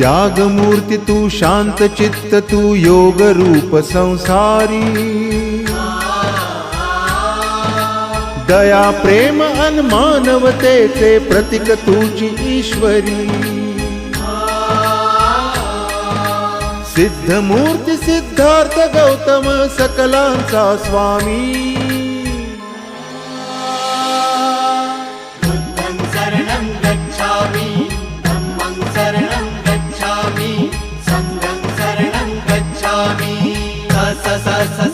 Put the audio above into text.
त्यागमूर्ति तू शांत चित्त तू योग रूप संसारी. दया प्रेम अन मानवतेचे प्रतीक तुझी ईश्वरी. सिद्धमूर्ति सिद्धार्थ गौतम सकलांचा स्वामी. sa sa sa